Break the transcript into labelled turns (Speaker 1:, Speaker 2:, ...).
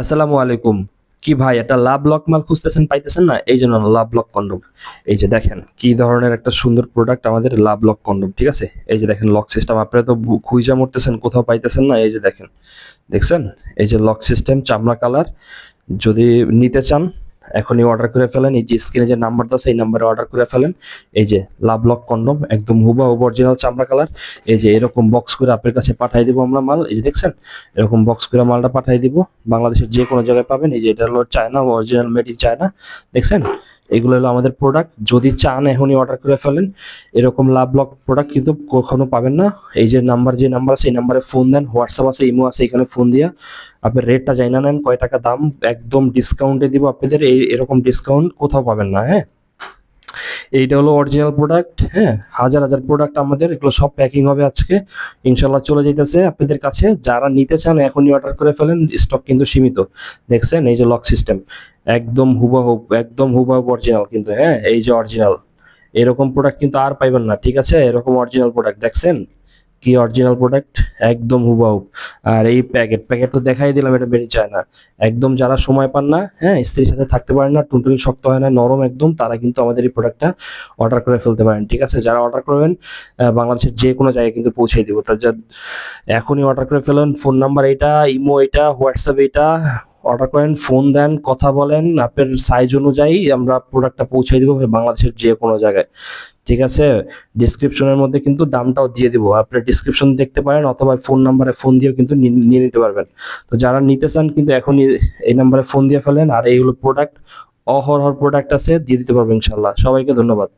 Speaker 1: আসসালামু আলাইকুম। কি ভাই এটা লাভ লক মাল খুঁজতেছেন, পাইতেছেন না? এই জন্য লাভ লক কন্ডম। এই যে দেখেন, কি ধরনের একটা সুন্দর প্রোডাক্ট আমাদের লাভ লক কন্ডম, ঠিক আছে? এই যে দেখেন লক সিস্টেম আপনারা তো খুঁজে মরতেছেন, কোথাও পাইতেছেন না, এই যে দেখেন। দেখছেন? এই যে লক সিস্টেম চামড়া কালার যদি নিতে চান এখনই অর্ডার করে ফেলেন। এই যে স্ক্রিনে যে নাম্বার আছে, এই নাম্বারে অর্ডার করে ফেলেন। এই যে লাভ লক কন্ডম একদম হুবা অরিজিনাল চামড়া কালার এই যে এরকম বক্স করে আপনার কাছে পাঠিয়ে দিব আমরা মাল। এই যে দেখছেন? এরকম বক্স করে মালটা পাঠিয়ে দিব। বাংলাদেশের যে কোনো জায়গায় পাবেন। এই যে এটা হলো China original made in China দেখছেন? এগুলো হলো আমাদের প্রোডাক্ট যদি চান এখনই অর্ডার করে ফেলেন, এরকম লাভ লক প্রোডাক্ট কিন্তু কখনো পাবেন না। এই যে নাম্বার যে নাম্বার আছে, এই নাম্বারে ফোন দেন হোয়াটসঅ্যাপ আছে ইমো আছে, এখানে ফোন দিয়া আপনি রেটটা জানা নেন, কয় টাকা দাম, একদম ডিসকাউন্টে দিব আপনাদের, এই এরকম ডিসকাউন্ট কোথাও পাবেন না হ্যাঁ? এইটা হলো অরিজিনাল প্রোডাক্ট হ্যাঁ? হাজার হাজার প্রোডাক্ট আমাদের, এগুলো সব প্যাকিং হবে আজকে। ইনশাল্লাহ চলে যেতেছে আপনাদের কাছে যারা নিতে চান, এখনই অর্ডার করে ফেলেন স্টক কিন্তু সীমিত। দেখছেন? এই যে লক সিস্টেম একদম হুবাহু একদম হুবাহু অরিজিনাল কিন্তু হ্যাঁ? এই যে অরিজিনাল এরকম প্রোডাক্ট কিন্তু আর পাইবেন না, ঠিক আছে? এরকম অরিজিনাল প্রোডাক্ট দেখছেন? কি অরিজিনাল প্রোডাক্ট একদম হুবহুব আর এই প্যাকেট প্যাকেট তো দেখাই দিলাম, এটা বেরিয়ে যায় না। একদম যারা সময় পান না হ্যাঁ স্ত্রীর সাথে থাকতে পারেন না, টুনটুনি শক্ত হয় না, নরম একদম, তারা কিন্তু আমাদের এই প্রোডাক্টটা অর্ডার করে ফেলতে পারেন, ঠিক আছে? যারা অর্ডার করবেন বাংলাদেশের যে কোনো জায়গায় কিন্তু পৌঁছে দেবো। তার যা, এখনই অর্ডার করে ফেলুন ফোন নাম্বার এটা ইমো এটা হোয়াটসঅ্যাপ এটা অর্ডার করেন ফোন দেন, কথা বলেন, আপনার সাইজ অনুযায়ী আমরা প্রোডাক্টটা পৌঁছে দেবো, বাংলাদেশের যে কোনো জায়গায়। ঠিক আছে? ডিসক্রিপশনের মধ্যে কিন্তু দামটাও দিয়ে দিব। আপনি ডিসক্রিপশন দেখতে পারেন অথবা ফোন নাম্বারে ফোন দিয়েও কিন্তু নিয়ে নিতে পারবেন। তো যারা নিতে চান কিন্তু এখনই এই নাম্বারে ফোন দিয়ে ফেলেন। আর এইগুলো প্রোডাক্ট অহরহর প্রোডাক্ট আছে, দিয়ে দিতে পারবেন ইনশাল্লাহ সবাইকে ধন্যবাদ।